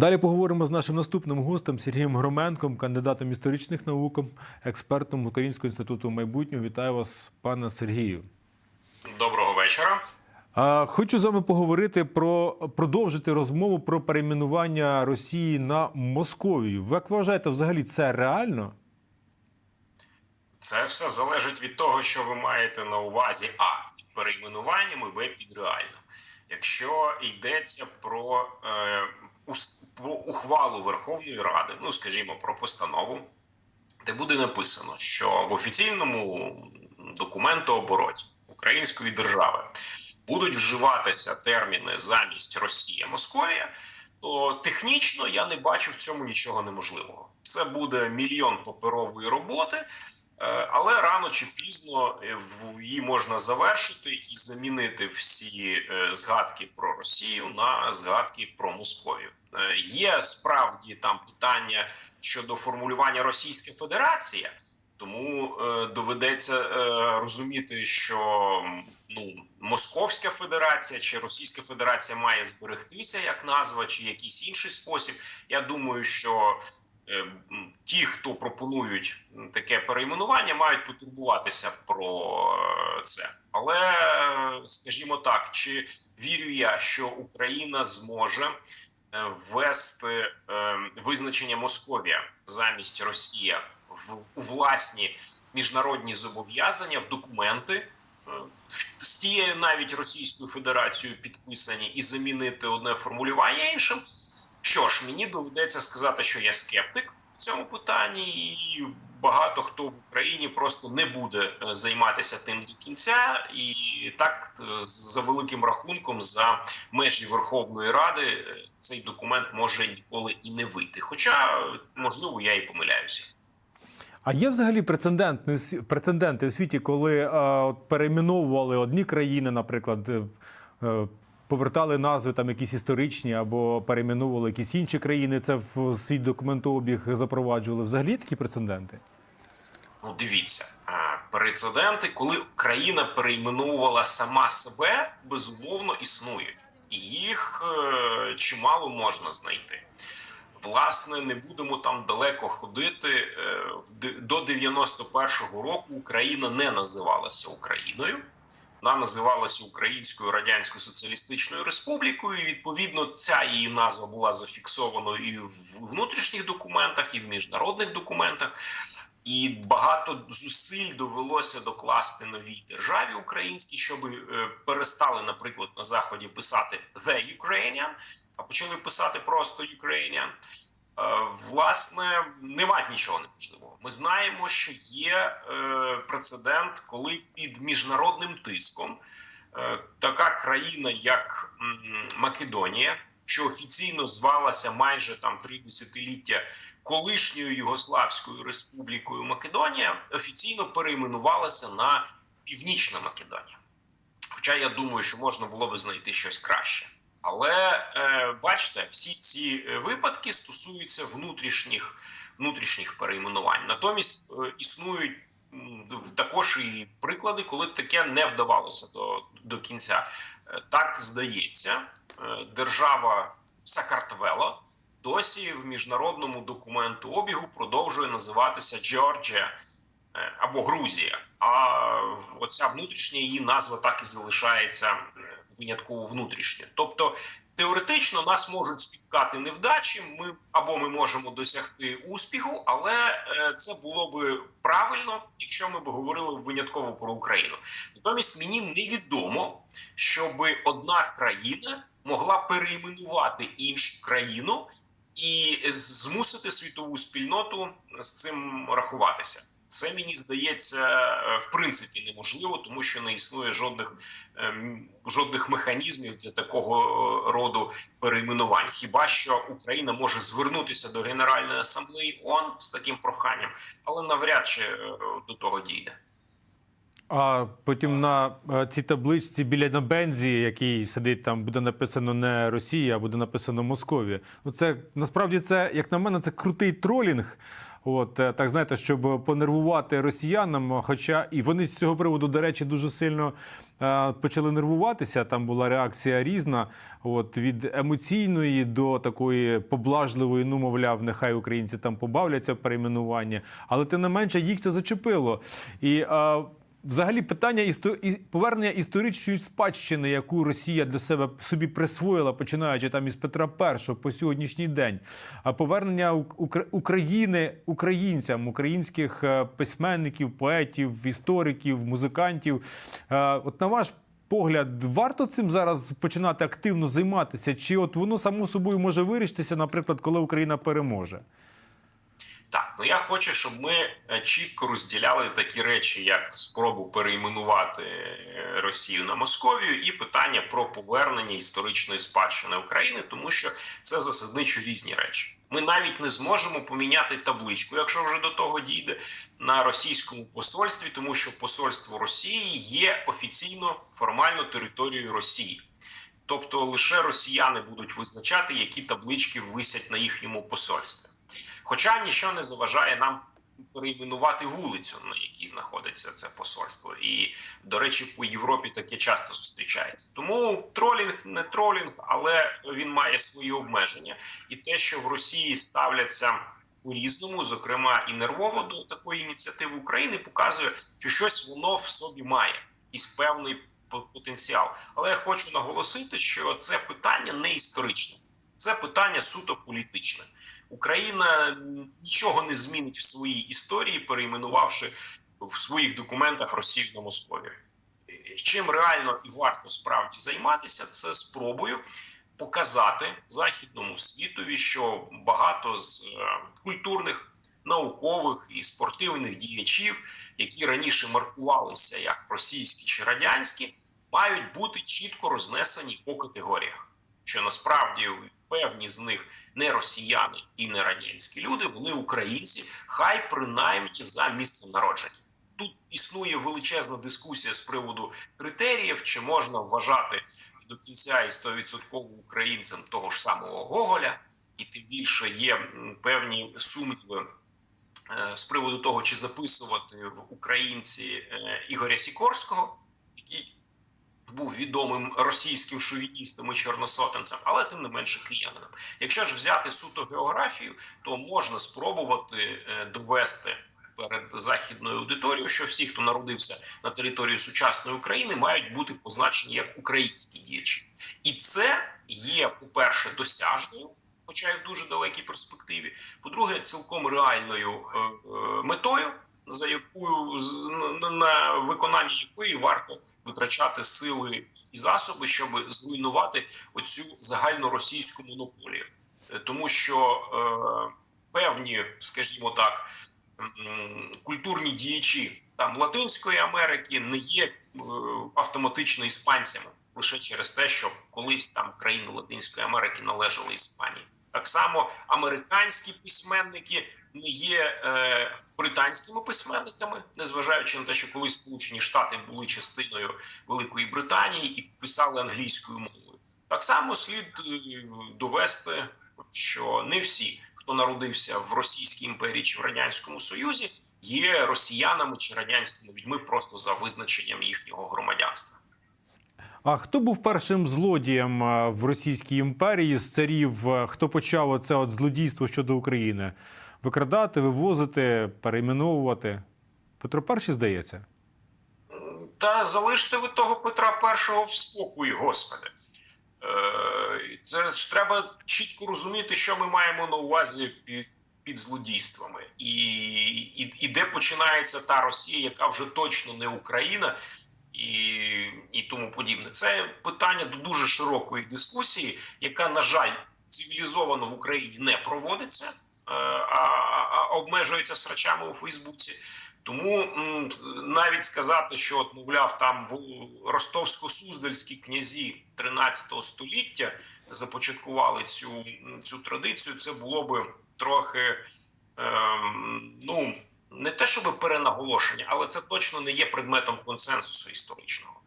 Далі поговоримо з нашим наступним гостем Сергієм Громенком, кандидатом історичних наук, експертом Українського інституту майбутнього. Вітаю вас, пане Сергію. Доброго вечора. Хочу з вами поговорити про продовжити розмову про перейменування Росії на Московію. Ви як вважаєте, взагалі це реально? Це все залежить від того, що ви маєте на увазі а під перейменуванням б під реально. Якщо йдеться про, е, про ухвалу Верховної Ради, ну скажімо, про постанову, де буде написано, що в офіційному документообороті Української держави будуть вживатися терміни замість Росія Московія, то технічно я не бачу в цьому нічого неможливого. Це буде мільйон паперової роботи. Е, Але рано чи пізно е, її можна завершити і замінити всі е, згадки про Росію на згадки про Московію. Є справді там питання щодо формулювання Російська Федерація, тому доведеться розуміти, що ну Московська Федерація чи Російська Федерація має зберегтися як назва, чи якийсь інший спосіб. Я думаю, що ті, хто пропонують таке перейменування, мають потурбуватися про е, це. Але е, скажімо так, чи вірю я, що Україна зможе е, ввести е, визначення Московія замість Росія в у власні міжнародні зобов'язання в документи. е, З тією навіть Російською Федерацією підписані і замінити одне формулювання іншим. Що ж, мені доведеться сказати, що я скептик в цьому питанні, і багато хто в Україні просто не буде е, займатися тим до кінця, і так е, за великим рахунком за межі Верховної Ради е, цей документ може ніколи і не вийти. Хоча, можливо, я і помиляюся. А є взагалі прецеденти у світі, коли е, перейменовували одні країни, наприклад, е, повертали назви там якісь історичні або перейменовували якісь інші країни. Це в свій документообіг запроваджували. Взагалі такі прецеденти? Ну, дивіться, е, прецеденти, коли країна перейменовувала сама себе, безумовно існують. І їх е, чимало можна знайти. Власне, не будемо там далеко ходити. Е, До 91-го року Україна не називалася Україною. Вона називалася Українською Радянською Соціалістичною Республікою. І, відповідно, ця її назва була зафіксована і в внутрішніх документах, і в міжнародних документах. І багато зусиль довелося докласти новій державі українській, щоб е, перестали, наприклад, на заході писати «The Ukrainian», а почали писати просто «Ukrainian». Е, Власне, немає нічого неможливого. Ми знаємо, що є е, прецедент, коли під міжнародним тиском е, така країна, як Македонія, що офіційно звалася майже там три десятиліття колишньою Югославською республікою Македонія, офіційно перейменувалася на Північна Македонія. Хоча я думаю, що можна було би знайти щось краще. Але е, бачите, всі ці е, випадки стосуються внутрішніх внутрішніх перейменувань. Натомість е, існують також і приклади, коли таке не вдавалося до, до кінця. Е, Так здається, е, держава Сакартвело досі в міжнародному документу обігу продовжує називатися Джорджія або Грузія. А оця внутрішня її назва так і залишається винятково внутрішньою. Тобто теоретично нас можуть спіткати невдачі. Ми або ми можемо досягти успіху, але е, це було би правильно, якщо ми б говорили винятково про Україну. Натомість мені невідомо, щоб одна країна могла перейменувати іншу країну і змусити світову спільноту з цим рахуватися. Це мені здається е, в принципі неможливо, тому що не існує жодних ем, жодних механізмів для такого е, роду перейменувань. Хіба що Україна може звернутися до Генеральної асамблеї ООН з таким проханням, але навряд чи е, до того дійде. А потім на цій табличці біля на бензі, який сидить там, буде написано не Росія, а буде написано Московія. Ну це насправді це, як на мене, це крутий тролінг. От е, так знаєте, щоб понервувати росіянам. Хоча і вони з цього приводу, до речі, дуже сильно е, почали нервуватися. Там була реакція різна. От від емоційної до такої поблажливої, ну мовляв, нехай українці там побавляться перейменування, але тим не менше їх це зачепило. І е, Взагалі, питання істо... повернення історичної спадщини, яку Росія для себе собі присвоїла, починаючи там із Петра І по сьогоднішній день, а повернення України українцям, українських е, письменників, поетів, істориків, музикантів. Е, От на ваш погляд, варто цим зараз починати активно займатися? Чи от воно само собою може вирішитися, наприклад, коли Україна переможе? Так, ну я хочу, щоб ми е, чітко розділяли такі речі, як спробу перейменувати е, Росію на Московію, і питання про повернення історичної спадщини України, тому що це засадничо різні речі. Ми навіть не зможемо поміняти табличку, якщо вже до того дійде на російському посольстві, тому що посольство Росії є офіційно формально територією Росії. Тобто лише росіяни будуть визначати, які таблички висять на їхньому посольстві. Хоча нічого не заважає нам перейменувати вулицю, на якій знаходиться це посольство. І, до речі, по Європі таке часто зустрічається. Тому тролінг не тролінг, але він має свої обмеження. І те, що в Росії ставляться по-різному, зокрема і нервово до такої ініціативи України, показує, що щось воно в собі має із певний по- потенціал. Але я хочу наголосити, що це питання не історичне, це питання суто політичне. Україна нічого не змінить в своїй історії, перейменувавши в своїх документах Росію на Московію. Чим реально і варто справді займатися, це спробою показати західному світові, що багато з е, культурних, наукових і спортивних діячів, які раніше маркувалися як російські чи радянські, мають бути чітко рознесені по категоріях. Що насправді певні з них не росіяни і не радянські люди, вони українці, хай принаймні за місцем народження. Тут існує величезна дискусія з приводу критеріїв, чи можна вважати до кінця і 100% українцем того ж самого Гоголя, і тим більше є певні сумніви е, з приводу того, чи записувати в українці е, Ігоря Сікорського, який був відомим російським шовіністом і чорносотенцем, але тим не менше киянином. Якщо ж взяти суто географію, то можна спробувати е, довести перед західною аудиторією, що всі, хто народився на території сучасної України, мають бути позначені як українські діячі, і це є, по-перше, досяжною. Хоча й в дуже далекій перспективі, по-друге, цілком реальною е, е, метою, за якою на виконання якої варто витрачати сили і засоби, щоб зруйнувати оцю загальноросійську монополію, Е, тому що е, певні, скажімо так, культурні діячі там Латинської Америки не є е, автоматично іспанцями. Лише через те, що колись там країни Латинської Америки належали Іспанії. Так само американські письменники не є е, британськими письменниками, незважаючи на те, що колись Сполучені Штати були частиною Великої Британії і писали англійською мовою. Так само слід е, довести, що не всі, хто народився в Російській імперії чи в радянському Союзі, є росіянами чи радянськими людьми просто за визначенням їхнього громадянства. А хто був першим злодієм е, в Російській імперії з царів? Е, Хто почав оце от злодійство щодо України? Викрадати, вивозити, перейменовувати? Петро І, здається. Та залиште ви того Петра І в спокої, Господи. Е, Це ж треба чітко розуміти, що ми маємо на увазі під, злодійствами, і, і, і де починається та Росія, яка вже точно не Україна, і, і тому подібне. Це питання до дуже широкої дискусії, яка, на жаль, цивілізовано в Україні не проводиться, а, а обмежується срачами у Фейсбуці. Тому навіть сказати, що от, мовляв, там в ростовсько-суздальські князі 13 століття започаткували цю, цю традицію, це було би трохи ем, ну не те, щоб перенаголошення, але це точно не є предметом консенсусу історичного.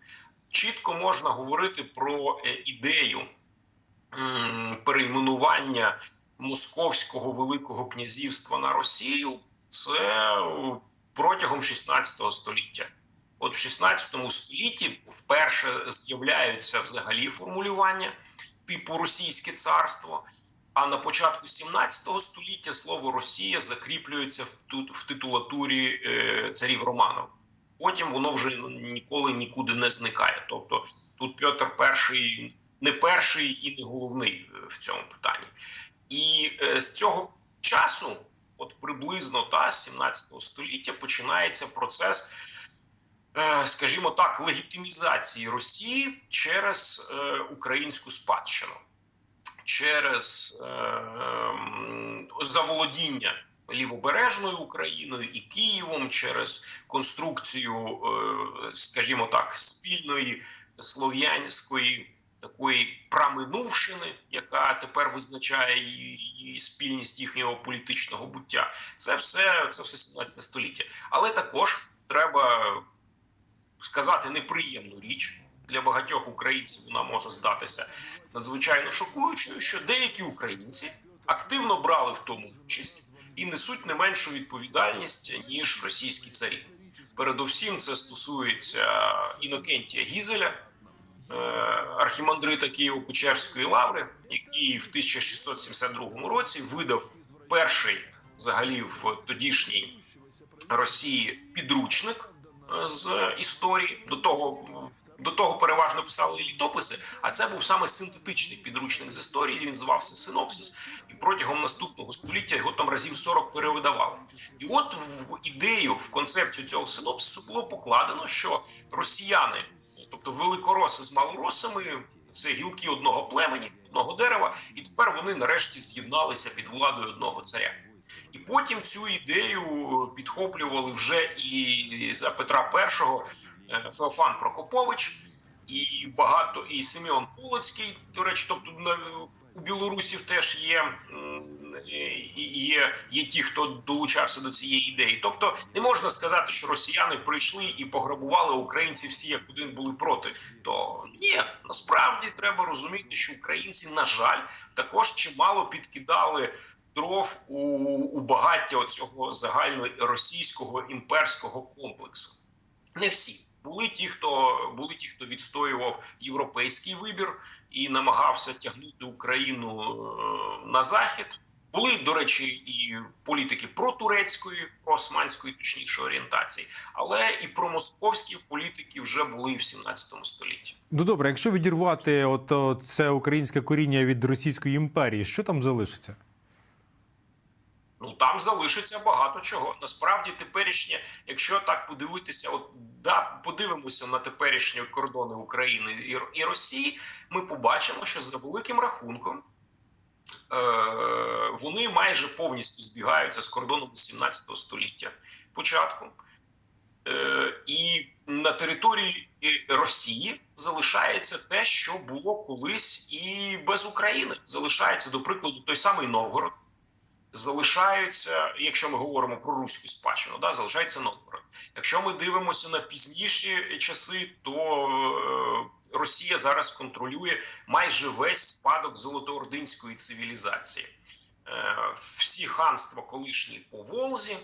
Чітко можна говорити про е, ідею перейменування Московського Великого князівства на Росію це е, протягом 16 століття. От в 16 столітті вперше з'являються взагалі формулювання типу Російське царство. А на початку 17 століття слово Росія закріплюється в, ту- в титулатурі е, царів Романов. Потім воно вже ніколи нікуди не зникає. Тобто тут Петр І не перший і не головний в цьому питанні. І е, з цього часу, от приблизно та з 17 століття, починається процес, е, скажімо так, легітимізації Росії через е, українську спадщину, через е, заволодіння лівобережною Україною і Києвом, через конструкцію, скажімо так, спільної слов'янської такої праминувшини, яка тепер визначає її, спільність їхнього політичного буття. Це все, це все 17 століття. Але також треба сказати неприємну річ для багатьох українців. Вона може здатися надзвичайно шокуючою, що деякі українці активно брали в тому участь і несуть не меншу відповідальність ніж російські царі. Передовсім це стосується Інокентія Гізеля, архімандрита Києво-Печерської лаври, який в 1672 році видав перший взагалі в тодішній Росії підручник е, з історії. До того до того переважно писали літописи, а це був саме синтетичний підручник з історії. Він звався Синопсис, і протягом наступного століття його там разів 40 перевидавали. І от в ідею, в концепцію цього синопсису було покладено, що росіяни, тобто великороси з малоросами, це гілки одного племені, одного дерева, і тепер вони нарешті з'єдналися під владою одного царя. І потім цю ідею підхоплювали вже і за Петра І е, Феофан Прокопович, і багато і Симеон Полоцький. До речі, тобто у білорусів теж є, є, є ті, хто долучався до цієї ідеї. Тобто, не можна сказати, що росіяни прийшли і пограбували українців всі як один були проти. То ні, насправді треба розуміти, що українці, на жаль, також чимало підкидали дров у, у багаття оцього загальноросійського імперського комплексу. Не всі були ті, хто були ті, хто відстоював європейський вибір і намагався тягнути Україну е, на захід. Були, до речі, і політики протурецької, проосманської, точніше орієнтації, але і промосковські політики вже були в 17 столітті. Ну добре, якщо відірвати от, це українське коріння від Російської імперії, що там залишиться? Ну там залишиться багато чого. Насправді, теперішнє, якщо так подивитися, от да, подивимося на теперішні кордони України і, і Росії, ми побачимо, що за великим рахунком вони майже повністю збігаються з кордоном 17 століття початку. Е, і на території е, Росії залишається те, що було колись і без України. Залишається, до прикладу, той самий Новгород залишаються, якщо ми говоримо про руську спадщину, да, залишається Новгород. Якщо ми дивимося на пізніші часи, то е, Росія зараз контролює майже весь спадок золотоординської цивілізації. Е, всі ханства колишні по Волзі.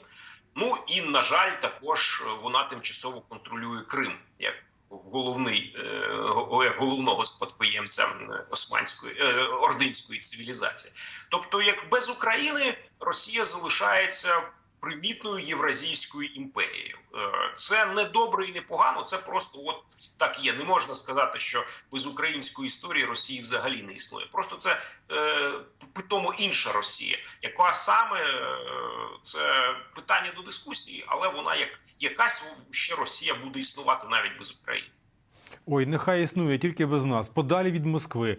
Ну і на жаль, також вона тимчасово контролює Крим як головний е, головного спадкоємця е, османської е, ординської цивілізації. Тобто, як без України Росія залишається примітною євразійською імперією. Е, Це не добре і не погано. Це просто от так є. Не можна сказати, що без української історії Росії взагалі не існує. Просто це е, питомо інша Росія, яка саме е, це питання до дискусії, але вона як якась ще Росія буде існувати навіть без України. Ой, нехай існує тільки без нас, подалі від Москви.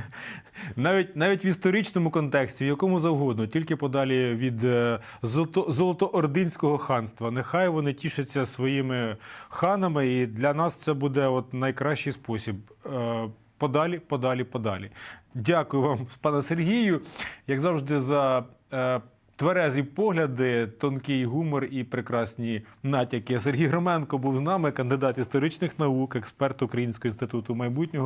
навіть, навіть в історичному контексті, в якому завгодно, тільки подалі від е, золото, золотоординського ханства. Нехай вони тішаться своїми ханами, і для нас це буде от найкращий спосіб. Е, Подалі, подалі, подалі. Дякую вам, пане Сергію. Як завжди, за е, тверезі погляди, тонкий гумор і прекрасні натяки. Сергій Громенко був з нами, кандидат історичних наук, експерт Українського інституту майбутнього.